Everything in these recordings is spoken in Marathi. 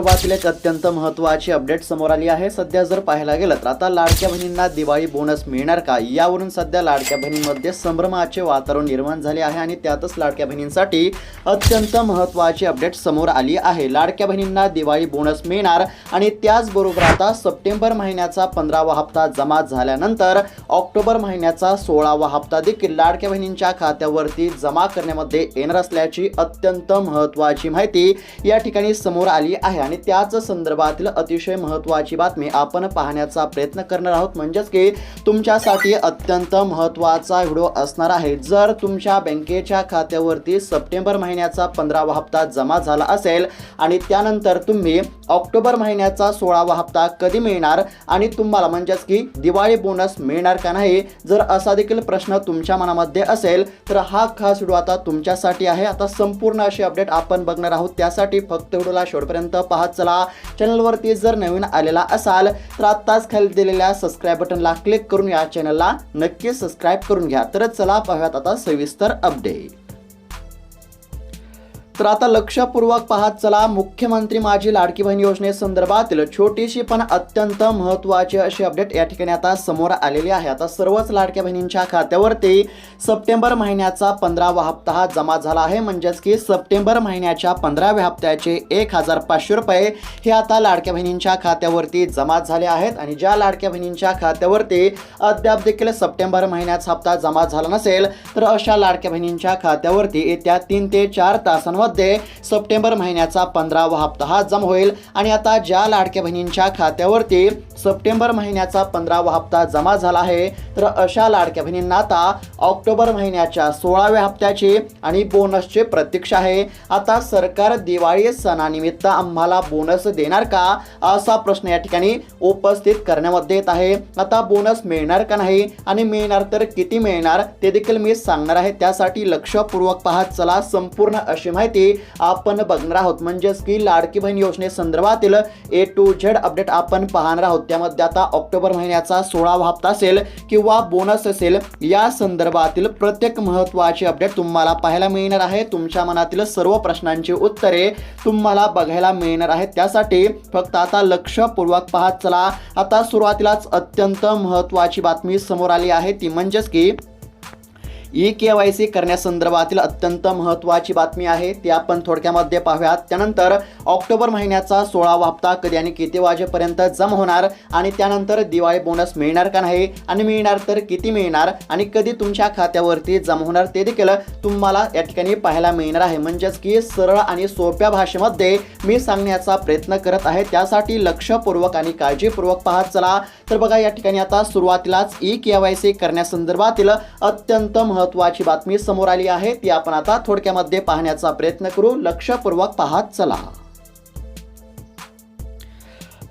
सर्वातील एक अत्यंत महत्त्वाची अपडेट समोर आली आहे. सध्या जर पाहायला गेलं तर आता लाडक्या बहिणींना दिवाळी बोनस मिळणार का? यावरून सध्या लाडक्या बहिणींमध्ये संभ्रमाचे वातावरण निर्माण झाले आहे आणि त्यातच लाडक्या बहिणींसाठी अत्यंत महत्त्वाची अपडेट समोर आली आहे. लाडक्या बहिणींना दिवाळी बोनस मिळणार आणि त्याचबरोबर आता सप्टेंबर महिन्याचा पंधरावा हप्ता जमा झाल्यानंतर ऑक्टोबर महिन्याचा सोळावा हप्ता देखील लाडक्या बहिणींच्या खात्यावरती जमा करण्यामध्ये येणार असल्याची अत्यंत महत्त्वाची माहिती या ठिकाणी समोर आली आहे. आणि त्याच संदर्भातील अतिशय महत्त्वाची बातमी आपण पाहण्याचा प्रयत्न करणार आहोत. म्हणजेच की तुमच्यासाठी अत्यंत महत्त्वाचा व्हिडिओ असणार आहे. जर तुमच्या बँकेच्या खात्यावरती सप्टेंबर महिन्याचा पंधरावा हप्ता जमा झाला असेल आणि त्यानंतर तुम्ही ऑक्टोबर महिन्याचा सोळावा हप्ता कधी मिळणार आणि तुम्हाला म्हणजेच की दिवाळी बोनस मिळणार का नाही जर असा देखील प्रश्न तुमच्या मनामध्ये असेल तर हा खास व्हिडिओ आता तुमच्यासाठी आहे. आता संपूर्ण अशी अपडेट आपण बघणार आहोत. त्यासाठी फक्त व्हिडिओला शेवटपर्यंत पाहत चला. चॅनलवरती जर नवीन आलेला असाल तर आत्ताच खाली दिलेल्या सबस्क्राईब बटनला क्लिक करून या चॅनलला नक्की सबस्क्राईब करून घ्या. तर चला पाहूयात आता सविस्तर अपडेट तर आता लक्षपूर्वक पाहत चला मुख्यमंत्री माझी लाडकी बहीण योजनेसंदर्भातील छोटीशी पण अत्यंत महत्त्वाची अशी अपडेट या ठिकाणी आता समोर आलेली आहे. आता सर्वच लाडक्या बहिणींच्या खात्यावरती सप्टेंबर महिन्याचा पंधरावा हप्ता हा जमा झाला आहे. म्हणजेच की सप्टेंबर महिन्याच्या पंधराव्या हप्त्याचे एक हजार पाचशे रुपये हे आता लाडक्या बहिणींच्या खात्यावरती जमा झाले आहेत. आणि ज्या लाडक्या बहिणींच्या खात्यावरती अद्याप देखील सप्टेंबर महिन्याचा हप्ता जमा झाला नसेल तर अशा लाडक्या बहिणींच्या खात्यावरती येत्या तीन ते चार तासांवर तासांमध्ये सप्टेंबर महिन्याचा पंधरावा हप्ता हा जमा होईल. आणि आता ज्या लाडक्या बहिणींच्या खात्यावरती सप्टेंबर महिन्याचा पंधरावा हप्ता जमा झाला आहे तर अशा लाडक्या बहिणींना आता ऑक्टोबर महिन्याच्या सोळाव्या हप्त्याची आणि बोनसची प्रतीक्षा आहे. आता सरकार दिवाळी सणानिमित्त आम्हाला बोनस देणार का? असा प्रश्न या ठिकाणी उपस्थित करण्यामध्ये येत आहे. आता बोनस मिळणार का नाही? आणि मिळणार तर किती मिळणार? ते देखील मी सांगणार आहे. त्यासाठी लक्षपूर्वक पाहत चला संपूर्ण अशी माहिती आपण बघणार आहोत. म्हणजेच की लाडकी बहीण योजनेसंदर्भातील ए टू झेड अपडेट आपण पाहणार आहोत. त्यामध्ये आता ऑक्टोबर महिन्याचा सोळावा हप्ता असेल किंवा बोनस असेल. या संदर्भातील प्रत्येक महत्त्वाचे अपडेट तुम्हाला पाहायला मिळणार आहे. तुमच्या मनातील सर्व प्रश्नांची उत्तरे तुम्हाला बघायला मिळणार आहेत. त्यासाठी फक्त आता लक्षपूर्वक पाहत चला. आता सुरुवातीलाच अत्यंत महत्त्वाची बातमी समोर आली आहे. ती म्हणजेच की ई के वाय सी करण्यासंदर्भातील अत्यंत महत्त्वाची बातमी आहे. ती आपण थोडक्यामध्ये पाहूयात. त्यानंतर ऑक्टोबर महिन्याचा सोळावा हप्ता कधी आणि किती वाजेपर्यंत जमा होणार आणि त्यानंतर दिवाळी बोनस मिळणार का नाही आणि मिळणार तर किती मिळणार आणि कधी तुमच्या खात्यावरती जमा होणार ते देखील तुम्हाला या ठिकाणी पाहायला मिळणार आहे. म्हणजेच की सरळ आणि सोप्या भाषेमध्ये मी सांगण्याचा प्रयत्न करत आहे. त्यासाठी लक्षपूर्वक आणि काळजीपूर्वक पाहत चला. तर बघा या ठिकाणी आता सुरुवातीलाच ई के वाय सी करण्यासंदर्भातील अत्यंत महत्त्वाची बातमी समोर आली आहे ती आपण आता थोडक्यामध्ये पाहण्याचा प्रयत्न करू. लक्षपूर्वक पाहत चला.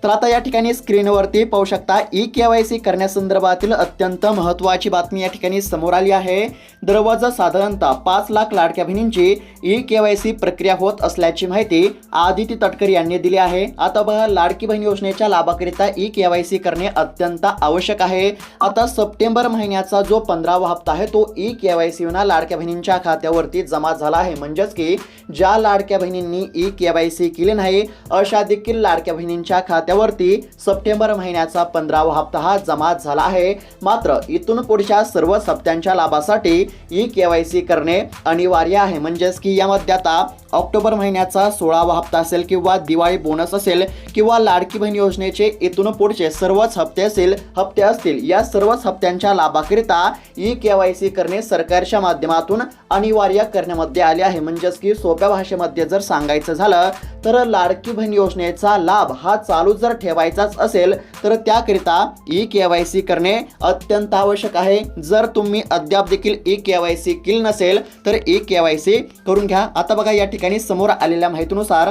तर आता या ठिकाणी स्क्रीनवरती पाहू शकता ई के वाय सी करण्यासंदर्भातील अत्यंत महत्त्वाची बातमी या ठिकाणी समोर आली आहे. दरवाजा साधारणतः पाच लाख लाडक्या बहिणींची ई के वाय सी प्रक्रिया होत असल्याची माहिती आदिती तटकर यांनी दिली आहे. आता बघा लाडकी बहीण योजनेच्या लाभाकरिता ई के वाय सी करणे अत्यंत आवश्यक आहे. आता सप्टेंबर महिन्याचा जो पंधरावा हप्ता आहे तो ई के वाय सी विना लाडक्या बहिणींच्या खात्यावरती जमा झाला आहे. म्हणजेच की ज्या लाडक्या बहिणींनी ई के वाय सी केली नाही अशा देखील लाडक्या बहिणींच्या खात्या खात्यावरती सप्टेंबर महिन्याचा पंधरावा हप्ता हा जमा झाला आहे. मात्र इथून पुढच्या सर्व हप्त्यांच्या लाभासाठी ई के वाय सी करणे अनिवार्य आहे. म्हणजेच की यामध्ये आता ऑक्टोबर महिन्याचा सोळावा हप्ता असेल किंवा दिवाळी बोनस असेल किंवा लाडकी बहीण योजनेचे इथून पुढचे सर्वच हप्ते असेल हप्ते असतील. या सर्वच हप्त्यांच्या लाभाकरिता ई के वाय सी करणे सरकारच्या माध्यमातून अनिवार्य करण्यामध्ये आले आहे. म्हणजेच की सोप्या भाषेमध्ये जर सांगायचं झालं तर लाडकी बहीण योजनेचा लाभ हा चालू जर ठेवायचाच असेल तर त्याकरिता ई के वाय सी करणे अत्यंत आवश्यक आहे. जर तुम्ही अद्याप देखील ई के वाय सी केली नसेल तर ई के वाय सी करून घ्या. आता बघा या ठिकाणी ठिकाणी समोर आलेल्या माहितीनुसार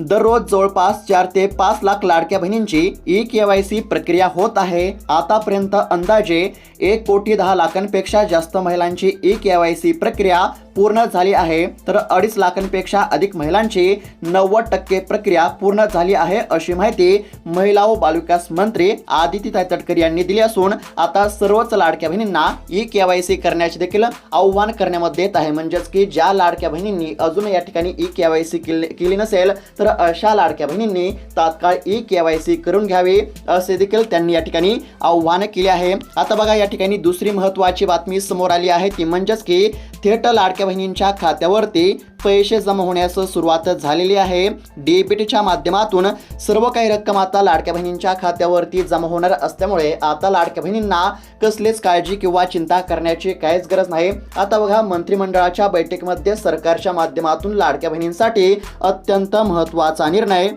दररोज जवळपास चार ते पाच लाख लाडक्या बहिणींची ई के वाय सी प्रक्रिया होत आहे. आतापर्यंत अंदाजे एक कोटी दहा लाखांपेक्षा जास्त महिलांची ई के वाय सी प्रक्रिया पूर्ण झाली आहे. तर अडीच लाखांपेक्षा अधिक महिलांची नव्वद टक्के प्रक्रिया पूर्ण झाली आहे अशी माहिती महिला व बालविकास मंत्री आदिती ताई यांनी दिली असून आता सर्वच लाडक्या बहिणींना ई के वाय सी करण्याचे देखील आव्हान करण्यामध्ये येत आहे. म्हणजेच की ज्या लाडक्या बहिणींनी अजून या ठिकाणी ई के वाय सी केली नसेल तर अशा लाडक्या बहिणींनी तात्काळ ई के वाय सी करून घ्यावे असे देखील त्यांनी या ठिकाणी आव्हान केले आहे. आता बघा या ठिकाणी दुसरी महत्त्वाची बातमी समोर आली आहे. ती म्हणजेच की थेट लाडक्या बहिणींच्या खात्यावरती पैसे जमा होण्यास सुरुवात झालेली आहे. डीबीटीच्या माध्यमातून सर्व काही रक्कम आता लाडक्या बहिणींच्या खात्यावरती जमा होणार असल्यामुळे आता लाडक्या बहिणींना कसलीच काळजी किंवा चिंता करण्याची काहीच गरज नाही. आता बघा मंत्रिमंडळाच्या बैठकीमध्ये सरकारच्या माध्यमातून लाडक्या बहिणींसाठी अत्यंत महत्त्वाचा निर्णय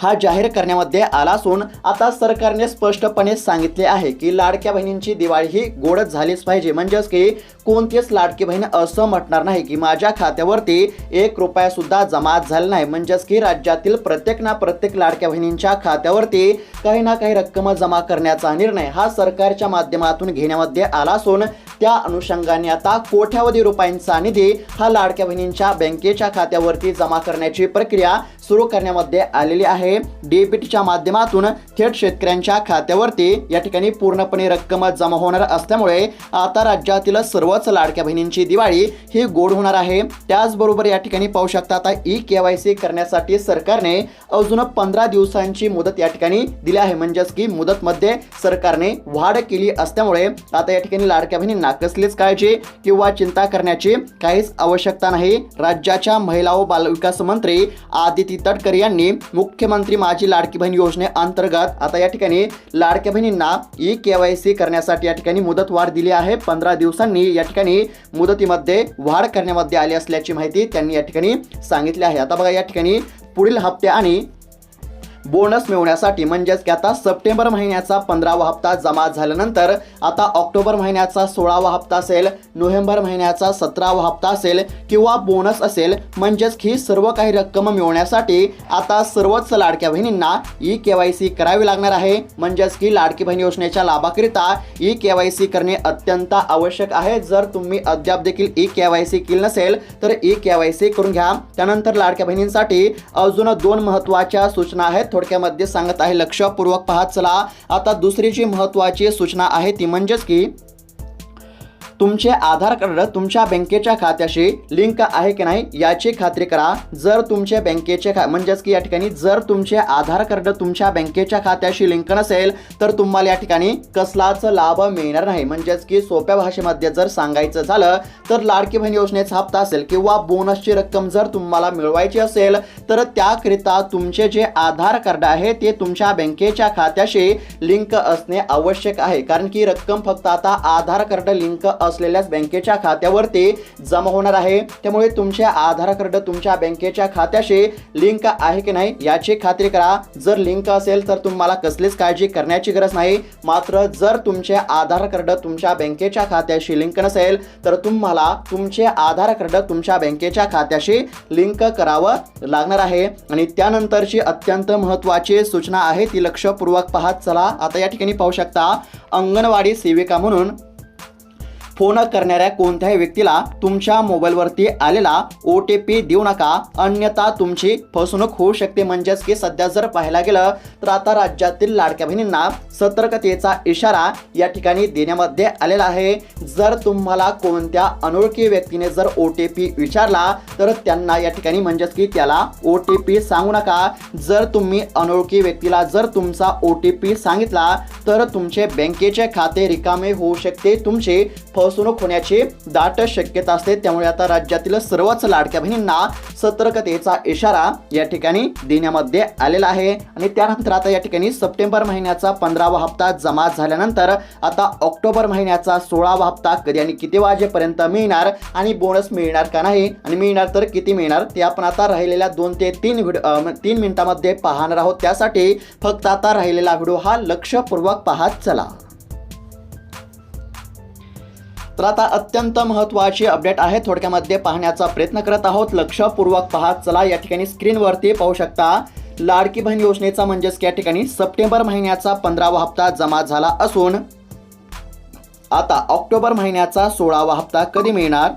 हा जाहीर करण्यामध्ये आला असून आता सरकारने स्पष्टपणे सांगितले आहे की लाडक्या बहिणींची दिवाळी ही गोडच झालीच पाहिजे. म्हणजेच की कोणतीच लाडकी बहीण असं म्हटणार नाही की माझ्या खात्यावरती एक रुपया सुद्धा जमा झाला नाही. म्हणजेच की राज्यातील प्रत्येक ना प्रत्येक लाडक्या बहिणींच्या खात्यावरती काही ना काही रक्कम जमा करण्याचा निर्णय हा सरकारच्या माध्यमातून घेण्यामध्ये आला असून त्या अनुषंगाने आता कोट्यावधी रुपयांचा निधी हा लाडक्या बहिणींच्या बँकेच्या खात्यावरती जमा करण्याची प्रक्रिया सुरू करण्यामध्ये आलेली आहे. डीबीटीच्या माध्यमातून थेट शेतकऱ्यांच्या खात्यावरती या ठिकाणी पूर्णपणे रक्कम जमा होणार असल्यामुळे आता राज्यातील सर्वच लाडक्या बहिणींची दिवाळी ही गोड होणार आहे. त्याचबरोबर या ठिकाणी पाहू शकता आता ई के वाय सी करण्यासाठी सरकारने अजून पंधरा दिवसांची मुदत या ठिकाणी दिली आहे. म्हणजेच की मुदतमध्ये सरकारने वाढ केली असल्यामुळे आता या ठिकाणी लाडक्या बहिणींना कसलीच काळजी किंवा चिंता करण्याची काहीच आवश्यकता नाही. राज्याच्या महिला व बालविकास मंत्री आदिती तटकर यांनी मुख्यमंत्री माझी लाडकी बहीण योजनेअंतर्गत आता या ठिकाणी लाडक्या बहिणींना ई के वाय सी करण्यासाठी या ठिकाणी मुदत वाढ दिली आहे. पंधरा दिवसांनी या ठिकाणी मुदतीमध्ये वाढ करण्यामध्ये आली असल्याची माहिती त्यांनी या ठिकाणी सांगितली आहे. आता बघा या ठिकाणी पुढील हप्ते आणि बोनस मिळवण्यासाठी म्हणजेच की आता सप्टेंबर महिन्याचा पंधरावा हप्ता जमा झाल्यानंतर आता ऑक्टोबर महिन्याचा सोळावा हप्ता असेल नोव्हेंबर महिन्याचा सतरावा हप्ता असेल किंवा बोनस असेल म्हणजेच ही सर्व काही रक्कम मिळवण्यासाठी आता सर्वच लाडक्या बहिणींना ई के वाय सी करावी लागणार आहे. म्हणजेच की लाडकी बहीण योजनेच्या लाभाकरिता ई के वाय सी करणे अत्यंत आवश्यक आहे. जर तुम्ही अद्याप देखील ई के वाय सी केली नसेल तर ई के वाय सी करून घ्या. त्यानंतर लाडक्या बहिणींसाठी अजून दोन महत्त्वाच्या सूचना आहेत. थोडक्यामध्ये सांगत आहे. लक्षपूर्वक पाहत चला. आता दुसरी जी महत्त्वाची सूचना आहे ती म्हणजेच की तुमचे आधार कार्ड तुमच्या बँकेच्या खात्याशी लिंक आहे की नाही याची खात्री करा. जर तुमच्या बँकेचे खा म्हणजेच की या ठिकाणी जर तुमचे आधार कार्ड तुमच्या बँकेच्या खात्याशी लिंक नसेल तर तुम्हाला या ठिकाणी कसलाच लाभ मिळणार नाही. म्हणजेच की सोप्या भाषेमध्ये जर सांगायचं झालं तर लाडकी बहीण योजनेचा हप्ता असेल किंवा बोनसची रक्कम जर तुम्हाला मिळवायची असेल तर त्याकरिता तुमचे जे आधार कार्ड आहे ते तुमच्या बँकेच्या खात्याशी लिंक असणे आवश्यक आहे. कारण की रक्कम फक्त आता आधार कार्ड लिंक असलेल्याच बँकेच्या खात्यावरती जमा होणार आहे. त्यामुळे तुमचे आधार कार्ड तुमच्या बँकेच्या खात्याशी लिंक आहे की नाही याची खात्री करा. जर लिंक असेल तर तुम्हाला कसलीच काळजी करण्याची गरज नाही. मात्र जर तुमचे आधार कार्ड तुमच्या बँकेच्या खात्याशी लिंक नसेल तर तुम्हाला तुमचे आधार कार्ड तुमच्या बँकेच्या खात्याशी लिंक करावं लागणार आहे. आणि त्यानंतरची अत्यंत महत्त्वाची सूचना आहे ती लक्षपूर्वक पाहत चला. आता या ठिकाणी पाहू शकता अंगणवाडी सेविका म्हणून फोन करणाऱ्या कोणत्याही व्यक्तीला तुमच्या मोबाईलवरती आलेला ओ टी पी देऊ नका. अन्यथा तुमची फसवणूक होऊ शकते. म्हणजेच की सध्या जर पाहायला गेलं तर आता राज्यातील लाडक्या बहिणींना सतर्कतेचा इशारा या ठिकाणी देण्यामध्ये आलेला आहे. जर तुम्हाला कोणत्या अनोळखी व्यक्तीने जर ओ टी पी विचारला तर त्यांना या ठिकाणी म्हणजेच की त्याला ओ टी पी सांगू नका. जर तुम्ही अनोळखी व्यक्तीला जर तुमचा ओ टी पी सांगितला तर तुमचे बँकेचे खाते रिकामे होऊ शकते. तुमचे फसवणूक होण्याची दाट शक्यता असते. त्यामुळे आता राज्यातील सर्वच लाडक्या बहिणींना सतर्कतेचा इशारा या ठिकाणी देण्यामध्ये आलेला आहे. आणि त्यानंतर आता या ठिकाणी सप्टेंबर महिन्याचा पंधरावा हप्ता जमा झाल्यानंतर आता ऑक्टोबर महिन्याचा सोळावा हप्ता कधी आणि किती वाजेपर्यंत मिळणार आणि बोनस मिळणार का नाही आणि मिळणार तर किती मिळणार ते आपण आता राहिलेल्या दोन ते तीन व्हिडिओ तीन मिनिटामध्ये पाहणार आहोत. त्यासाठी फक्त आता राहिलेला व्हिडिओ हा लक्षपूर्वक पाहत चला. तर आता अत्यंत महत्त्वाची अपडेट आहे. थोडक्यामध्ये पाहण्याचा प्रयत्न करत आहोत. लक्षपूर्वक पाहत चला या ठिकाणी स्क्रीनवरती पाहू शकता. लाडकी बहीण योजनेचा म्हणजेच या ठिकाणी सप्टेंबर महिन्याचा पंधरावा हप्ता जमा झाला असून आता ऑक्टोबर महिन्याचा सोळावा हप्ता कधी मिळणार?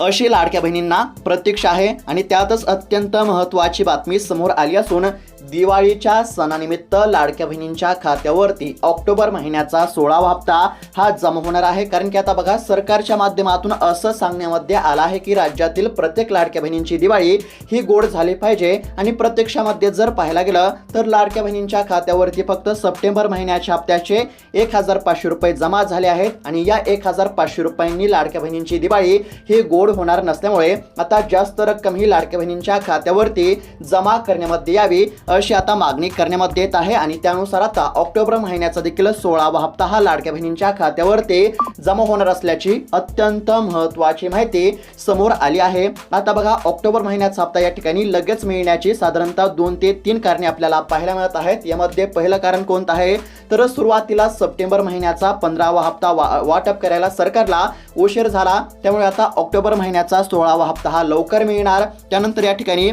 अशी लाडक्या बहिणींना प्रतीक्षा आहे आणि त्यातच अत्यंत महत्त्वाची बातमी समोर आली असून दिवाळीच्या सणानिमित्त लाडक्या बहिणींच्या खात्यावरती ऑक्टोबर महिन्याचा सोळावा हप्ता हा जमा होणार आहे. कारण की आता बघा सरकारच्या माध्यमातून असं सांगण्यामध्ये आलं आहे की राज्यातील प्रत्येक लाडक्या बहिणींची दिवाळी ही गोड झाली पाहिजे. आणि प्रत्यक्षामध्ये जर पाहायला गेलं तर लाडक्या बहिणींच्या खात्यावरती फक्त सप्टेंबर महिन्याच्या हप्त्याचे एक हजार पाचशे रुपये जमा झाले आहेत. आणि या एक हजार पाचशे रुपयांनी लाडक्या बहिणींची दिवाळी ही गोड होणार नसल्यामुळे आता जास्त रक्कम ही लाडक्या बहिणींच्या खात्यावरती जमा करण्यामध्ये यावी अशी आता मागणी करण्यामध्ये येत आहे. आणि त्यानुसार आता ऑक्टोबर महिन्याचा देखील सोळावा हप्ता हा लाडक्या बहिणींच्या खात्यावरती जमा होणार असल्याची अत्यंत महत्वाची माहिती समोर आली आहे. आता बघा ऑक्टोबर महिन्याचा हप्ता या ठिकाणी लगेच मिळण्याची साधारणतः दोन ते तीन कारणे आपल्याला पाहायला मिळत आहेत. यामध्ये पहिलं कारण कोणतं आहे? तर सुरुवातीला सप्टेंबर महिन्याचा पंधरावा हप्ता वा वाटप करायला सरकारला उशीर झाला. त्यामुळे आता ऑक्टोबर महिन्याचा सोळावा हप्ता हा लवकर मिळणार. त्यानंतर या ठिकाणी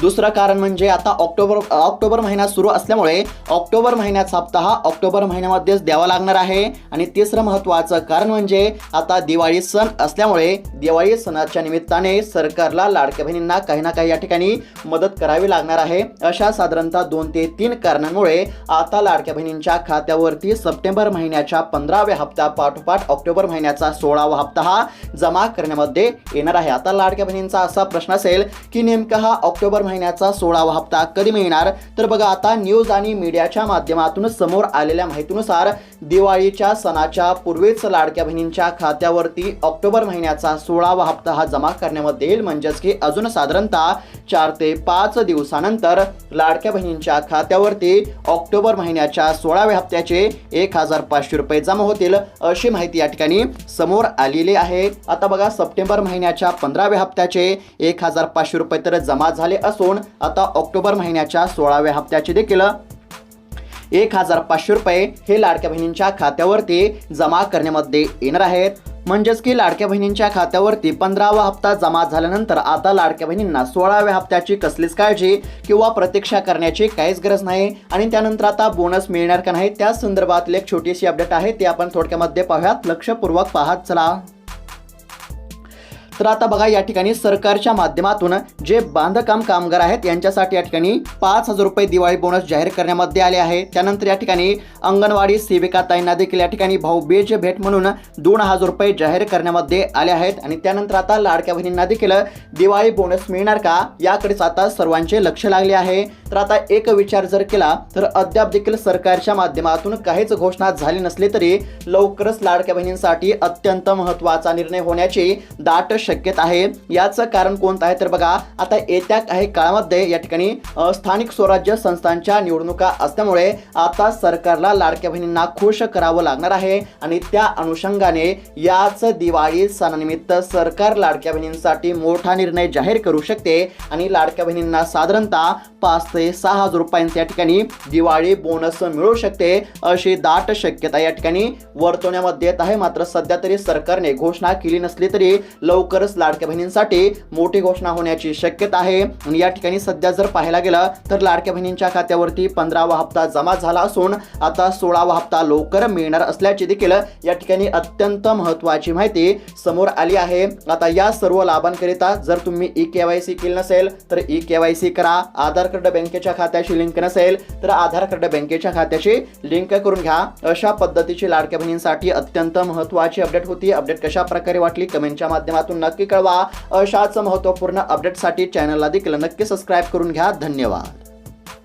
दुसरं कारण म्हणजे आता ऑक्टोबर ऑक्टोबर महिना सुरू असल्यामुळे ऑक्टोबर महिन्याचा हप्ता हा ऑक्टोबर महिन्यामध्येच द्यावा लागणार आहे. आणि तिसरं महत्त्वाचं कारण म्हणजे आता दिवाळी सण असल्यामुळे दिवाळी सणाच्या निमित्ताने सरकारला लाडक्या बहिणींना काही ना काही या ठिकाणी मदत करावी लागणार आहे. अशा साधारणतः दोन ते तीन कारणांमुळे आता लाडक्या बहिणींच्या खात्यावरती सप्टेंबर महिन्याच्या पंधराव्या हप्ता पाठोपाठ ऑक्टोबर महिन्याचा सोळावा हप्ता हा जमा करण्यामध्ये येणार आहे. आता लाडक्या बहिणींचा असा प्रश्न असेल की नेमका हा ऑक्टोबर महिन्याचा सोळावा हप्ता कधी मिळणार? तर बघा आता न्यूज आणि मीडियाच्या माध्यमातून समोर आलेल्या माहितीनुसार दिवाळीच्या सणाच्या पूर्वीच लाडक्या बहिणींच्या खात्यावरती ऑक्टोबर महिन्याचा सोळावा हप्ता हा जमा करण्यामध्ये येईल. म्हणजेच की अजून साधारणतः चार ते पाच दिवसानंतर लाडक्या बहिणींच्या खात्यावरती ऑक्टोबर महिन्याच्या सोळाव्या हप्त्याचे एक हजार पाचशे रुपये जमा होतील अशी माहिती या ठिकाणी समोर आलेली आहे. आता बघा सप्टेंबर महिन्याच्या पंधराव्या हप्त्याचे एक हजार पाचशे रुपये तर जमा झाले असून आता ऑक्टोबर महिन्याच्या सोळाव्या हप्त्याचे देखील. एक हजार पाचशे रुपये हे लाडक्या बहिणींच्या खात्यावरती जमा करण्यामध्ये येणार आहेत. म्हणजेच की लाडक्या बहिणींच्या खात्यावरती पंधरावा हप्ता जमा झाल्यानंतर आता लाडक्या बहिणींना सोळाव्या हप्त्याची कसलीच काळजी किंवा प्रतीक्षा करण्याची काहीच गरज नाही. आणि त्यानंतर आता बोनस मिळणार का नाही त्या संदर्भातली एक छोटीशी अपडेट आहे ती आपण थोडक्यामध्ये पाहूयात. लक्षपूर्वक पाहत चला. तर आता बघा या ठिकाणी सरकारच्या माध्यमातून जे बांधकाम कामगार आहेत यांच्यासाठी या ठिकाणी पाच हजार रुपये दिवाळी बोनस जाहीर करण्यामध्ये आले आहे. त्यानंतर या ठिकाणी अंगणवाडी सेविका ताईंना देखील या ठिकाणी भाऊबीज भेट म्हणून दोन हजार रुपये जाहीर करण्यामध्ये आले आहेत. आणि त्यानंतर आता लाडक्या बहिणींना देखील दिवाळी बोनस मिळणार का याकडेच आता सर्वांचे लक्ष लागले आहे. तर आता एक विचार जर केला तर अद्याप देखील सरकारच्या माध्यमातून काहीच घोषणा झाली नसली तरी लवकरच लाडक्या बहिणींसाठी अत्यंत महत्त्वाचा निर्णय होण्याची दाट शक्यता आहे. याचं कारण कोणतं आहे? तर बघा आता येत्या काही काळामध्ये या ठिकाणी स्थानिक स्वराज्य संस्थांच्या निवडणुका असल्यामुळे आता सरकारला लाडक्या बहिणींना खुश करावं लागणार आहे. आणि त्या अनुषंगाने याच दिवाळी सणानिमित्त सरकार लाडक्या बहिणींसाठी मोठा निर्णय जाहीर करू शकते. आणि लाडक्या बहिणींना साधारणतः पाच ते सहा हजार रुपयांचे या ठिकाणी दिवाळी बोनस मिळू शकते अशी दाट शक्यता या ठिकाणी वर्तवण्यामध्ये येत आहे. मात्र सध्या तरी सरकारने घोषणा केली नसली तरी लवकर लवकरच लाडक्या बहिणींसाठी मोठी घोषणा होण्याची शक्यता आहे. आणि या ठिकाणी सध्या जर पाहायला गेलं तर लाडक्या बहिणींच्या खात्यावरती पंधरावा हप्ता जमा झाला असून आता सोळावा हप्ता लवकर मिळणार असल्याची देखील या ठिकाणी अत्यंत महत्वाची माहिती समोर आली आहे. आता या सर्व लाभांकरिता जर तुम्ही ई के वाय सी केली नसेल तर ई के वाय सी करा. आधार कार्ड बँकेच्या खात्याशी लिंक नसेल तर आधार कार्ड बँकेच्या खात्याशी लिंक करून घ्या. अशा पद्धतीची लाडक्या बहिणींसाठी अत्यंत महत्वाची अपडेट होती. अपडेट कशा प्रकारे वाटली? कमेंटच्या माध्यमातून नक्की कळवा. अशाच महत्त्वपूर्ण अपडेटसाठी चॅनलला देखील नक्की सबस्क्राईब करून घ्या. धन्यवाद.